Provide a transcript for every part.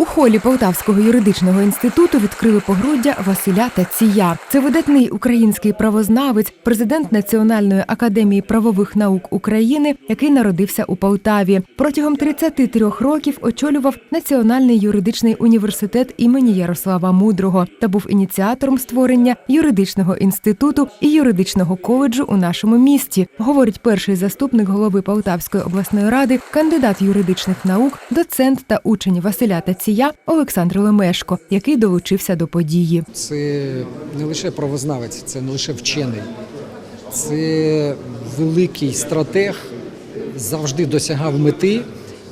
У холі Полтавського юридичного інституту відкрили погруддя Василя Тація. Це видатний український правознавець, президент Національної академії правових наук України, який народився у Полтаві. Протягом 33 років очолював Національний юридичний університет імені Ярослава Мудрого та був ініціатором створення юридичного інституту і юридичного коледжу у нашому місті, говорить перший заступник голови Полтавської обласної ради, кандидат юридичних наук, доцент та учень Василя Тація Олександр Лемешко, який долучився до події. Це не лише правознавець, це не лише вчений, це великий стратег, завжди досягав мети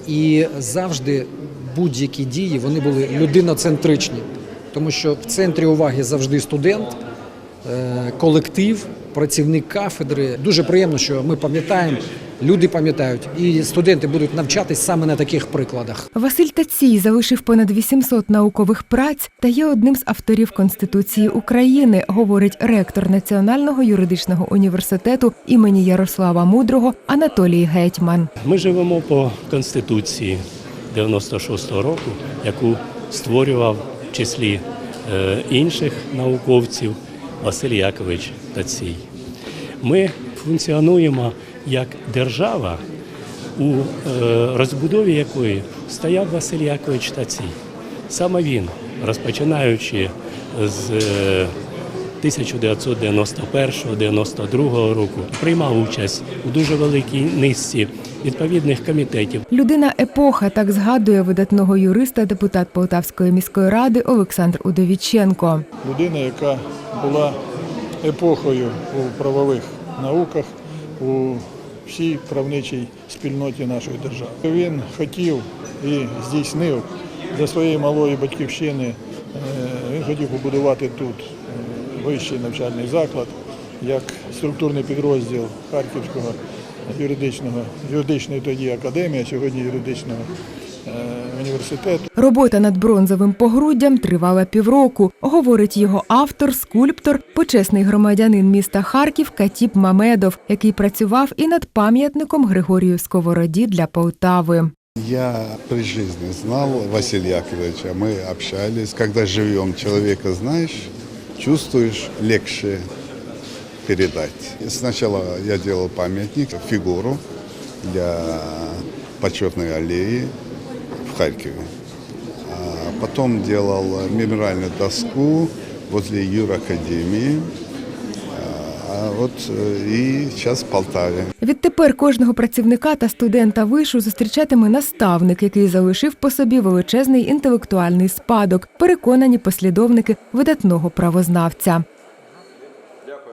і завжди будь-які дії вони були людиноцентричні, тому що в центрі уваги завжди студент, е, колектив, працівник кафедри. Дуже приємно, що ми пам'ятаємо, люди пам'ятають, і студенти будуть навчатись саме на таких прикладах. Василь Тацій залишив понад 800 наукових праць та є одним з авторів Конституції України, говорить ректор Національного юридичного університету імені Ярослава Мудрого Анатолій Гетьман. Ми живемо по Конституції 96-го року, яку створював в числі е, інших науковців Василь Якович Тацій. Ми функціонуємо як держава, у е, розбудові якої стояв Василь Якович Тацій. Саме він, розпочинаючи з е, 1991-92 року, приймав участь у дуже великій низці відповідних комітетів. Людина епоха так згадує видатного юриста, депутат Полтавської міської ради Олександр Удовіченко. людина, яка була епохою у правових науках, у всій правничій спільноті нашої держави. Він хотів і здійснив для своєї малої батьківщини, е, він хотів побудувати тут е, вищий навчальний заклад як структурний підрозділ Харківського юридичного, юридичної тоді академії, сьогодні юридичного університету. Робота над бронзовим погруддям тривала півроку, говорить його автор, скульптор, почесний громадянин міста Харків Катіп Мамедов, який працював і над пам'ятником Григорію Сковороді для Полтави. Я при жизни знал Василия Яковлевича, мы общались. Когда живем, человека знаешь, чувствуешь, легче передать. Сначала я делал памятник, фигуру для почетной аллеи в Харькове. Потом делал мемориальную доску возле Юракадемии. А вот э, и сейчас в Полтаве. Відтепер кожного працівника та студента вишу зустрічатиме наставник, який залишив по собі величезний інтелектуальний спадок, переконані послідовники видатного правознавця.